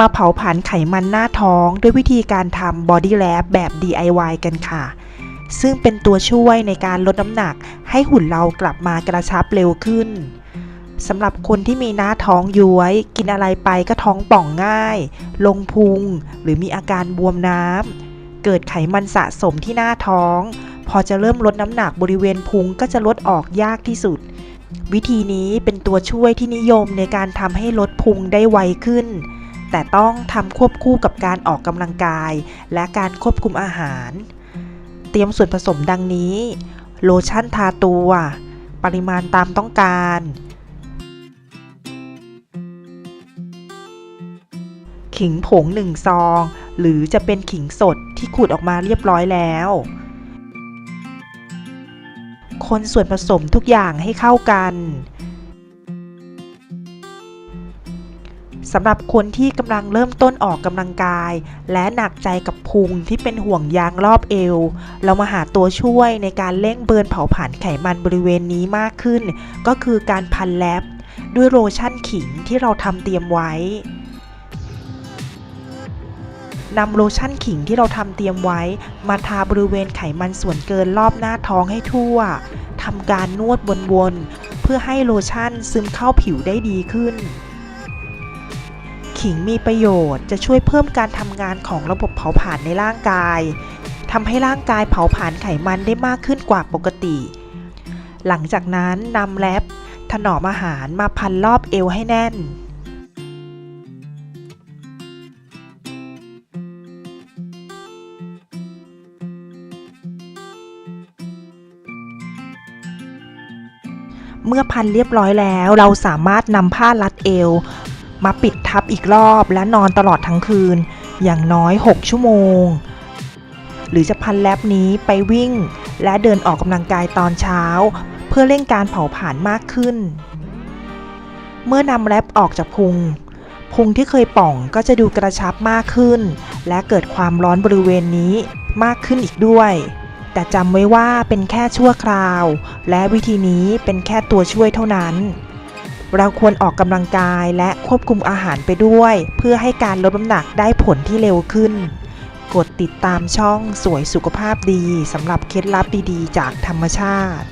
มาเผาผลาญไขมันหน้าท้องด้วยวิธีการทำ Body Lab แบบ DIY กันค่ะ ซึ่งเป็นตัวช่วยในการลดน้ำหนัก ให้หุ่นเรากลับมากระชับเร็วขึ้นสำหรับคนที่มีหน้าท้องย้วย กินอะไรไปก็ท้องป่องง่าย ลงพุง หรือมีอาการบวมน้ำ เกิดไขมันสะสมที่หน้าท้อง พอจะเริ่มลดน้ำหนักบริเวณพุงก็จะลดออกยากที่สุด วิธีนี้เป็นตัวช่วยที่นิยมในการทำให้ลดพุงได้ไวขึ้น แต่ต้องทำควบคู่กับการออกกำลังกาย และการควบคุมอาหาร เตรียมส่วนผสมดังนี้ โลชั่นทาตัว ปริมาณตามต้องการ ขิงผงหนึ่งซอง หรือจะเป็นขิงสดที่ขูดออกมาเรียบร้อยแล้ว คนส่วนผสมทุกอย่างให้เข้ากัน สำหรับคนที่กำลังเริ่มต้นออกกำลังกาย และหนักใจกับพุงที่เป็นห่วงยางรอบเอว เรามาหาตัวช่วยในการเร่งเบิร์นเผาผลาญไขมันบริเวณนี้มากขึ้น ก็คือการพันแลบด้วยโลชั่นขิงที่เราทำเตรียมไว้นำโลชั่นขิงที่เราทำเตรียมไว้ มาทาบริเวณไขมันส่วนเกินรอบหน้าท้องให้ทั่วทำการนวดวนๆเพื่อให้โลชั่นซึมเข้าผิวได้ดีขึ้น ขิงมีประโยชน์ จะช่วยเพิ่มการทำงานของระบบเผาผลาญในร่างกายทำให้ร่างกายเผาผลาญไขมันได้มากขึ้นกว่าปกติ หลังจากนั้นนำแรปถนอมอาหารมาพันรอบเอวให้แน่น เมื่อพันเรียบร้อยแล้ว เราสามารถนำผ้ารัดเอว มาปิดทับอีกรอบและนอนตลอดทั้งคืน อย่างน้อย 6 ชั่วโมง หรือจะพันแลบนี้ไปวิ่ง และเดินออกกำลังกายตอนเช้า เพื่อเร่งการเผาผลาญมากขึ้น เมื่อนำแรปออกจากพุงพุงที่เคยป่องก็จะดูกระชับมากขึ้น และเกิดความร้อนบริเวณนี้มากขึ้นอีกด้วย แต่จำไว้ว่าเป็นแค่ชั่วคราว และวิธีนี้เป็นแค่ตัวช่วยเท่านั้น เราควรออกกำลังกายและควบคุมอาหารไปด้วย เพื่อให้การลดน้ำหนักได้ผลที่เร็วขึ้น กดติดตามช่องสวยสุขภาพดีสำหรับเคล็ดลับดีๆ จากธรรมชาติ